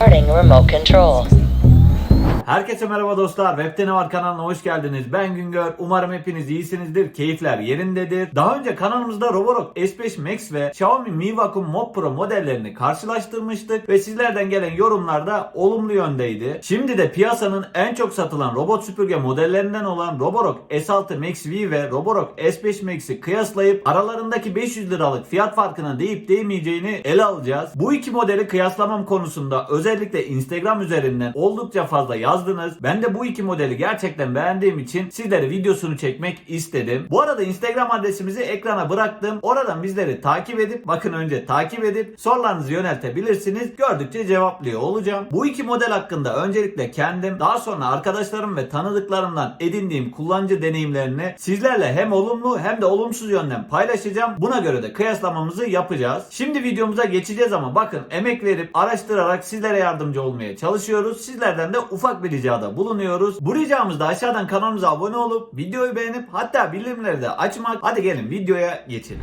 Starting remote control. Herkese merhaba dostlar. Webte ne var kanalına hoş geldiniz. Ben Güngör. Umarım hepiniz iyisinizdir. Keyifler yerindedir. Daha önce kanalımızda Roborock S5 Max ve Xiaomi Mi Vacuum Mod Pro modellerini karşılaştırmıştık ve sizlerden gelen yorumlar da olumlu yöndeydi. Şimdi de piyasanın en çok satılan robot süpürge modellerinden olan Roborock S6 Max V ve Roborock S5 Max'i kıyaslayıp aralarındaki 500 liralık fiyat farkına değip değmeyeceğini ele alacağız. Bu iki modeli kıyaslamam konusunda özellikle Instagram üzerinden oldukça fazla yazdınız. Ben de bu iki modeli gerçekten beğendiğim için sizlere videosunu çekmek istedim. Bu arada Instagram adresimizi ekrana bıraktım. Oradan bizleri takip edip bakın önce takip edip sorularınızı yöneltebilirsiniz. Gördükçe cevaplıyor olacağım. Bu iki model hakkında öncelikle kendim daha sonra arkadaşlarım ve tanıdıklarımdan edindiğim kullanıcı deneyimlerini sizlerle hem olumlu hem de olumsuz yönden paylaşacağım. Buna göre de kıyaslamamızı yapacağız. Şimdi videomuza geçeceğiz ama bakın emek verip araştırarak sizlere yardımcı olmaya çalışıyoruz. Sizlerden de ufak bir ricada bulunuyoruz. Bu ricamız da aşağıdan kanalımıza abone olup videoyu beğenip hatta bildirimleri de açmak. Hadi gelin videoya geçelim.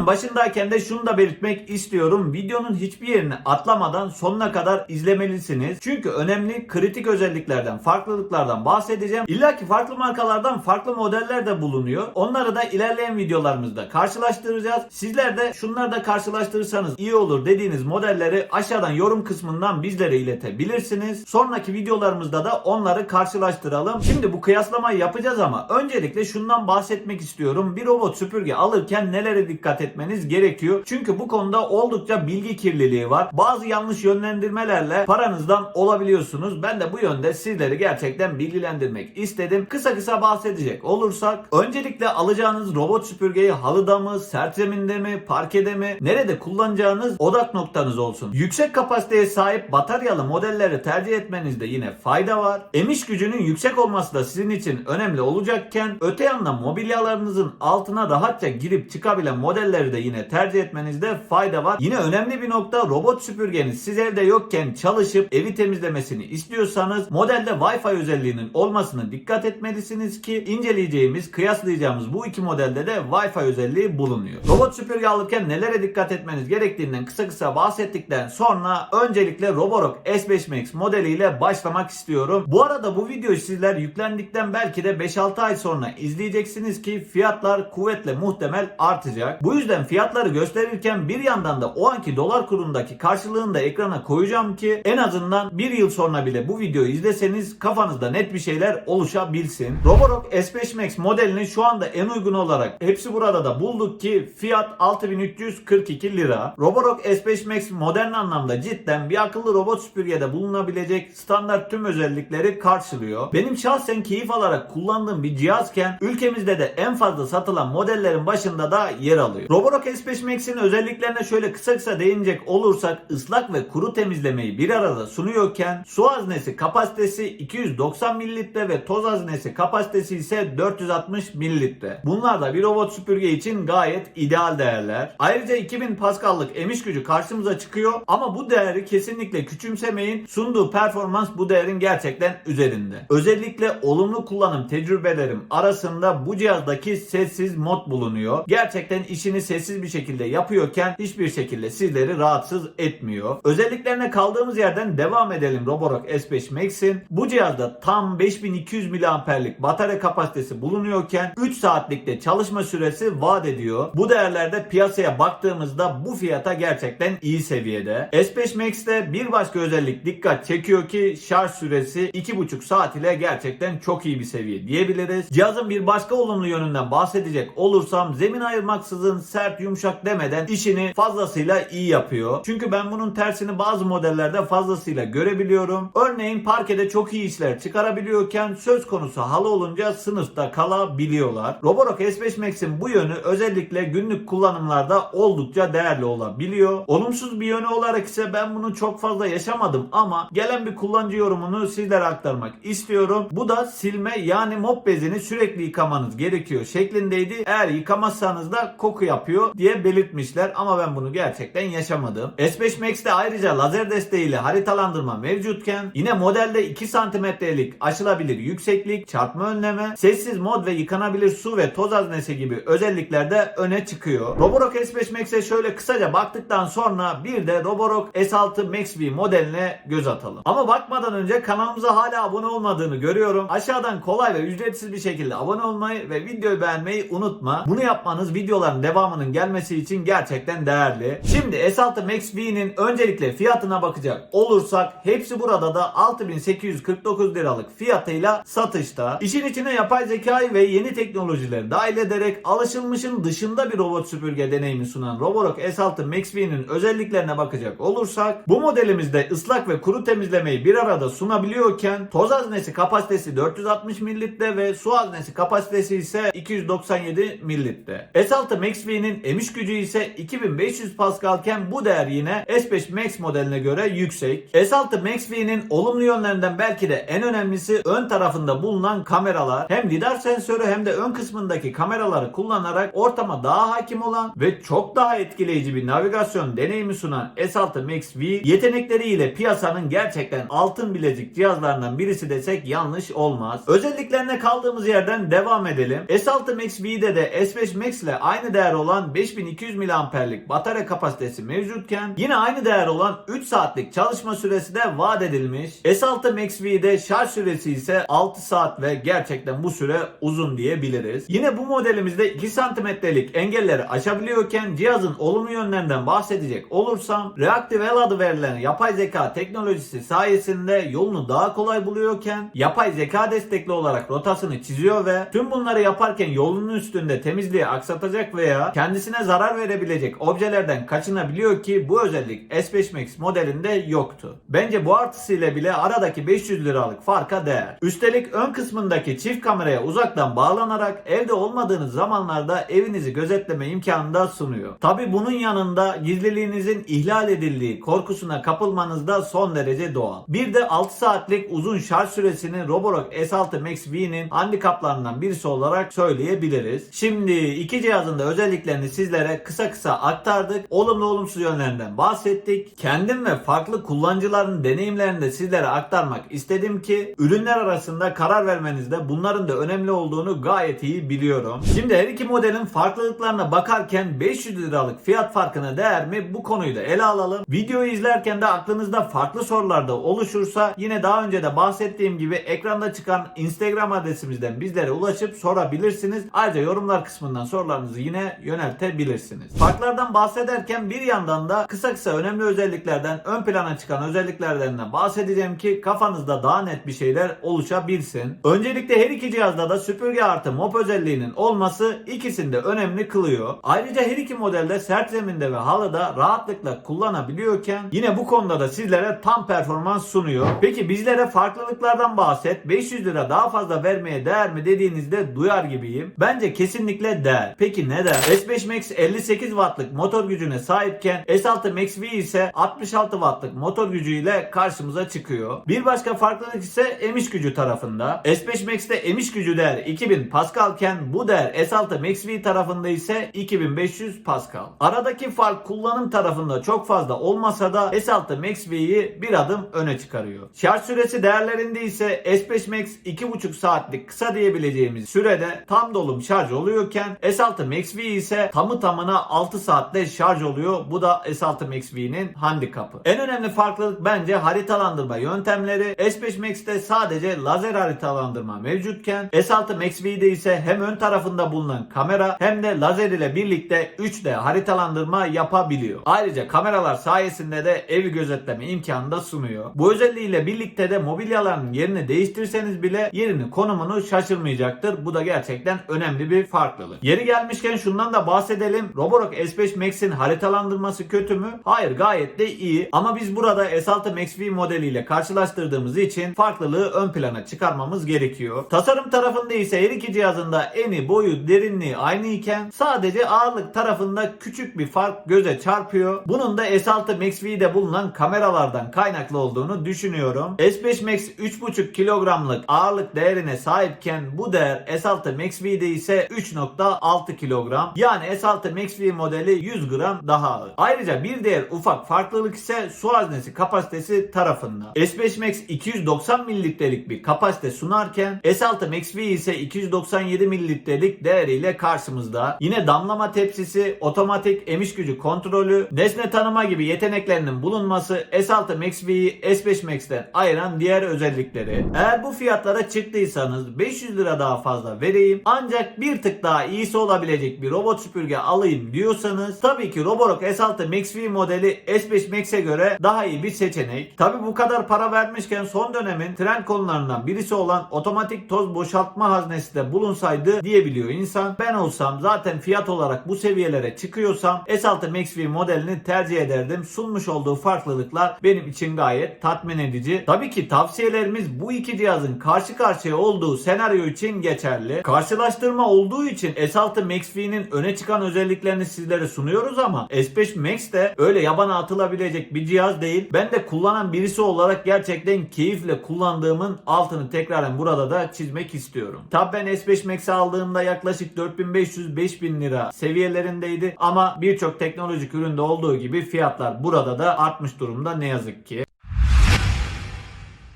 Videonun başındayken de şunu da belirtmek istiyorum. Videonun hiçbir yerini atlamadan sonuna kadar izlemelisiniz. Çünkü önemli kritik özelliklerden, farklılıklardan bahsedeceğim. İlla ki farklı markalardan farklı modeller de bulunuyor. Onları da ilerleyen videolarımızda karşılaştıracağız. Sizler de şunları da karşılaştırırsanız iyi olur dediğiniz modelleri aşağıdan yorum kısmından bizlere iletebilirsiniz. Sonraki videolarımızda da onları karşılaştıralım. Şimdi bu kıyaslamayı yapacağız ama öncelikle şundan bahsetmek istiyorum. Bir robot süpürge alırken nelere dikkat etmeniz gerekiyor? Çünkü bu konuda oldukça bilgi kirliliği var. Bazı yanlış yönlendirmelerle paranızdan olabiliyorsunuz. Ben de bu yönde sizleri gerçekten bilgilendirmek istedim. Kısa kısa bahsedecek olursak öncelikle alacağınız robot süpürgeyi halıda mı, sert zeminde mi, parkede mi, nerede kullanacağınız odak noktanız olsun. Yüksek kapasiteye sahip bataryalı modelleri tercih etmenizde yine fayda var. Emiş gücünün yüksek olması da sizin için önemli olacakken öte yandan mobilyalarınızın altına rahatça girip çıkabilen modelleri de yine tercih etmenizde fayda var. Yine önemli bir nokta robot süpürgeniz siz evde yokken çalışıp evi temizlemesini istiyorsanız modelde Wi-Fi özelliğinin olmasına dikkat etmelisiniz ki inceleyeceğimiz, kıyaslayacağımız bu iki modelde de Wi-Fi özelliği bulunuyor. Robot süpürge alırken nelere dikkat etmeniz gerektiğinden kısa kısa bahsettikten sonra öncelikle Roborock S5 Max modeliyle başlamak istiyorum. Bu arada bu videoyu sizler yüklendikten belki de 5-6 ay sonra izleyeceksiniz ki fiyatlar kuvvetle muhtemel artacak. Bu yüzden fiyatları gösterirken bir yandan da o anki dolar kurundaki karşılığını da ekrana koyacağım ki en azından bir yıl sonra bile bu videoyu izleseniz kafanızda net bir şeyler oluşabilsin. Roborock S5 Max modelini şu anda en uygun olarak hepsi burada da bulduk ki fiyat 6342 lira. Roborock S5 Max modern anlamda cidden bir akıllı robot süpürgede bulunabilecek standart tüm özellikleri karşılıyor. Benim şahsen keyif alarak kullandığım bir cihazken ülkemizde de en fazla satılan modellerin başında da yer alıyor. Roborock S5 Max'in özelliklerine şöyle kısa kısa değinecek olursak ıslak ve kuru temizlemeyi bir arada sunuyorken su haznesi kapasitesi 290 mililitre ve toz haznesi kapasitesi ise 460 mililitre. Bunlar da bir robot süpürge için gayet ideal değerler. Ayrıca 2000 Pascal'lık emiş gücü karşımıza çıkıyor ama bu değeri kesinlikle küçümsemeyin. Sunduğu performans bu değerin gerçekten üzerinde. Özellikle olumlu kullanım tecrübelerim arasında bu cihazdaki sessiz mod bulunuyor. Gerçekten işini sessiz bir şekilde yapıyorken hiçbir şekilde sizleri rahatsız etmiyor. Özelliklerine kaldığımız yerden devam edelim Roborock S5 Max'in. Bu cihazda tam 5200 mAh'lik batarya kapasitesi bulunuyorken 3 saatlikte çalışma süresi vaat ediyor. Bu değerlerde piyasaya baktığımızda bu fiyata gerçekten iyi seviyede. S5 Max'te bir başka özellik dikkat çekiyor ki şarj süresi 2,5 saat ile gerçekten çok iyi bir seviye diyebiliriz. Cihazın bir başka olumlu yönünden bahsedecek olursam zemin ayırmaksızın sert yumuşak demeden işini fazlasıyla iyi yapıyor. Çünkü ben bunun tersini bazı modellerde fazlasıyla görebiliyorum. Örneğin parkede çok iyi işler çıkarabiliyorken söz konusu halı olunca sınıfta kalabiliyorlar. Roborock S5 Max'in bu yönü özellikle günlük kullanımlarda oldukça değerli olabiliyor. Olumsuz bir yönü olarak ise ben bunu çok fazla yaşamadım ama gelen bir kullanıcı yorumunu sizlere aktarmak istiyorum. Bu da silme yani mop bezini sürekli yıkamanız gerekiyor şeklindeydi. Eğer yıkamazsanız da koku yapıyor diye belirtmişler ama ben bunu gerçekten yaşamadım. S5 Max'te ayrıca lazer desteğiyle haritalandırma mevcutken yine modelde 2 santimetrelik aşılabilir yükseklik, çarpma önleme, sessiz mod ve yıkanabilir su ve toz haznesi gibi özellikler de öne çıkıyor. Roborock S5 Max'e şöyle kısaca baktıktan sonra bir de Roborock S6 Max V modeline göz atalım. Ama bakmadan önce kanalımıza hala abone olmadığını görüyorum. Aşağıdan kolay ve ücretsiz bir şekilde abone olmayı ve videoyu beğenmeyi unutma. Bunu yapmanız videoların devamının gelmesi için gerçekten değerli. Şimdi S6 Max V'nin öncelikle fiyatına bakacak olursak hepsi burada da 6849 liralık fiyatıyla satışta. İşin içine yapay zekayı ve yeni teknolojileri dahil ederek alışılmışın dışında bir robot süpürge deneyimi sunan Roborock S6 Max V'nin özelliklerine bakacak olursak bu modelimizde ıslak ve kuru temizlemeyi bir arada sunabiliyorken toz haznesi kapasitesi 460 mililitre ve su haznesi kapasitesi ise 297 mililitre. S6 Max V'nin emiş gücü ise 2500 Pascal'ken bu değer yine S5 Max modeline göre yüksek. S6 Max V'nin olumlu yönlerinden belki de en önemlisi ön tarafında bulunan kameralar. Hem lidar sensörü hem de ön kısmındaki kameraları kullanarak ortama daha hakim olan ve çok daha etkileyici bir navigasyon deneyimi sunan S6 Max V yetenekleriyle piyasanın gerçekten altın bilezik cihazlarından birisi desek yanlış olmaz. Özelliklerine kaldığımız yerden devam edelim. S6 Max V'de de S5 Max ile aynı değer olan 5200 mAh'lik batarya kapasitesi mevcutken yine aynı değer olan 3 saatlik çalışma süresi de vaat edilmiş. S6 Max V'de şarj süresi ise 6 saat ve gerçekten bu süre uzun diyebiliriz. Yine bu modelimizde 2 santimetrelik engelleri aşabiliyorken cihazın olumlu yönlerinden bahsedecek olursam Reactive L adı verilen yapay zeka teknolojisi sayesinde yolunu daha kolay buluyorken yapay zeka destekli olarak rotasını çiziyor ve tüm bunları yaparken yolunun üstünde temizliği aksatacak veya kendisine zarar verebilecek objelerden kaçınabiliyor ki bu özellik S5 Max modelinde yoktu. Bence bu artısıyla bile aradaki 500 liralık farka değer. Üstelik ön kısmındaki çift kameraya uzaktan bağlanarak evde olmadığınız zamanlarda evinizi gözetleme imkanı da sunuyor. Tabi bunun yanında gizliliğinizin ihlal edildiği korkusuna kapılmanız da son derece doğal. Bir de 6 saatlik uzun şarj süresini Roborock S6 Max V'nin handikaplarından birisi olarak söyleyebiliriz. Şimdi iki cihazın da özelliklerini sizlere kısa kısa aktardık. Olumlu olumsuz yönlerinden bahsettik. Kendim ve farklı kullanıcıların deneyimlerini de sizlere aktarmak istedim ki ürünler arasında karar vermenizde bunların da önemli olduğunu gayet iyi biliyorum. Şimdi her iki modelin farklılıklarına bakarken 500 liralık fiyat farkına değer mi bu konuyu da ele alalım. Videoyu izlerken de aklınızda farklı sorular da oluşursa yine daha önce de bahsettiğim gibi ekranda çıkan Instagram adresimizden bizlere ulaşıp sorabilirsiniz. Ayrıca yorumlar kısmından sorularınızı yine yöneltebilirsiniz. Farklardan bahsederken bir yandan da kısa kısa önemli özelliklerden ön plana çıkan özelliklerden de bahsedeceğim ki kafanızda daha net bir şeyler oluşabilsin. Öncelikle her iki cihazda da süpürge artı mop özelliğinin olması ikisini de önemli kılıyor. Ayrıca her iki modelde sert zeminde ve halıda rahatlıkla kullanabiliyorken yine bu konuda da sizlere tam performans sunuyor. Peki bizlere farklılıklardan bahset. 500 lira daha fazla vermeye değer mi dediğinizde duyar gibiyim. Bence kesinlikle değer. Peki neden? S5 Max 58 wattlık motor gücüne sahipken S6 Max V ise 66 wattlık motor gücüyle karşımıza çıkıyor. Bir başka farklılık ise emiş gücü tarafında. S5 Max'te emiş gücü değer 2000 Pascal'ken bu değer S6 Max V tarafında ise 2500 Pascal. Aradaki fark kullanım tarafında çok fazla olmasa da S6 Max V'yi bir adım öne çıkarıyor. Şarj süresi değerlerinde ise S5 Max 2,5 saatlik kısa diyebileceğimiz sürede tam dolum şarj oluyorken S6 Max V ise tamı tamına 6 saatte şarj oluyor. Bu da S6 Max V'nin handikapı. En önemli farklılık bence haritalandırma yöntemleri. S5 Max'te sadece lazer haritalandırma mevcutken S6 Max V'de ise hem ön tarafında bulunan kamera hem de lazer ile birlikte 3D haritalandırma yapabiliyor. Ayrıca kameralar sayesinde de evi gözetleme imkanı da sunuyor. Bu özelliğiyle birlikte de mobilyaların yerini değiştirseniz bile yerini konumunu şaşırmayacaktır. Bu da gerçekten önemli bir farklılık. Yeri gelmişken şundan da bahsedelim. Roborock S5 Max'in haritalandırması kötü mü? Hayır gayet de iyi. Ama biz burada S6 Max V modeliyle karşılaştırdığımız için farklılığı ön plana çıkarmamız gerekiyor. Tasarım tarafında ise her iki cihazın da eni, boyu, derinliği aynı iken sadece ağırlık tarafında küçük bir fark göze çarpıyor. Bunun da S6 Max V'de bulunan kameralardan kaynaklı olduğunu düşünüyorum. S5 Max 3,5 kilogramlık ağırlık değerine sahipken bu değer S6 Max V'de ise 3.6 kilogram. Yani S6 S6 Max-V modeli 100 gram daha ağır. Ayrıca bir diğer ufak farklılık ise su haznesi kapasitesi tarafında. S5 Max 290 mililitrelik bir kapasite sunarken S6 Max-V ise 297 mililitrelik değeriyle karşımızda. Yine damlama tepsisi, otomatik emiş gücü kontrolü, nesne tanıma gibi yeteneklerinin bulunması S6 Max-V'yi S5 Max'ten ayıran diğer özellikleri. Eğer bu fiyatlara çıktıysanız 500 lira daha fazla vereyim ancak bir tık daha iyisi olabilecek bir robot süpürge alayım diyorsanız tabii ki Roborock S6 Max-V modeli S5 Max'e göre daha iyi bir seçenek. Tabii bu kadar para vermişken son dönemin trend konularından birisi olan otomatik toz boşaltma haznesi de bulunsaydı diyebiliyor insan. Ben olsam zaten fiyat olarak bu seviyelere çıkıyorsam S6 Max-V modelini tercih ederdim. Sunmuş olduğu farklılıklar benim için gayet tatmin edici. Tabii ki tavsiyelerimiz bu iki cihazın karşı karşıya olduğu senaryo için geçerli. Karşılaştırma olduğu için S6 Max-V'nin öne çıkan özelliklerini sizlere sunuyoruz ama S5 Max de öyle yabana atılabilecek bir cihaz değil. Ben de kullanan birisi olarak gerçekten keyifle kullandığımın altını tekraren burada da çizmek istiyorum. Tabi ben S5 Max'i aldığımda yaklaşık 4500-5000 lira seviyelerindeydi ama birçok teknolojik üründe olduğu gibi fiyatlar burada da artmış durumda ne yazık ki.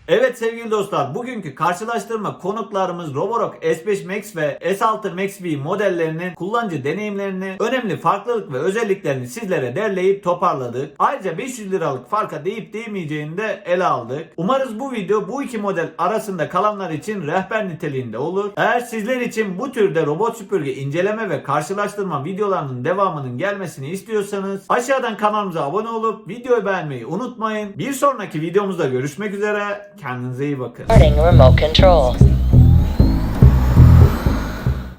Evet sevgili dostlar bugünkü karşılaştırma konuklarımız Roborock S5 Max ve S6 Max-V modellerinin kullanıcı deneyimlerini, önemli farklılık ve özelliklerini sizlere derleyip toparladık. Ayrıca 500 liralık farka değip değmeyeceğini de ele aldık. Umarız bu video bu iki model arasında kalanlar için rehber niteliğinde olur. Eğer sizler için bu türde robot süpürge inceleme ve karşılaştırma videolarının devamının gelmesini istiyorsanız aşağıdan kanalımıza abone olup videoyu beğenmeyi unutmayın. Bir sonraki videomuzda görüşmek üzere. Kendinize iyi bakın. Starting remote control.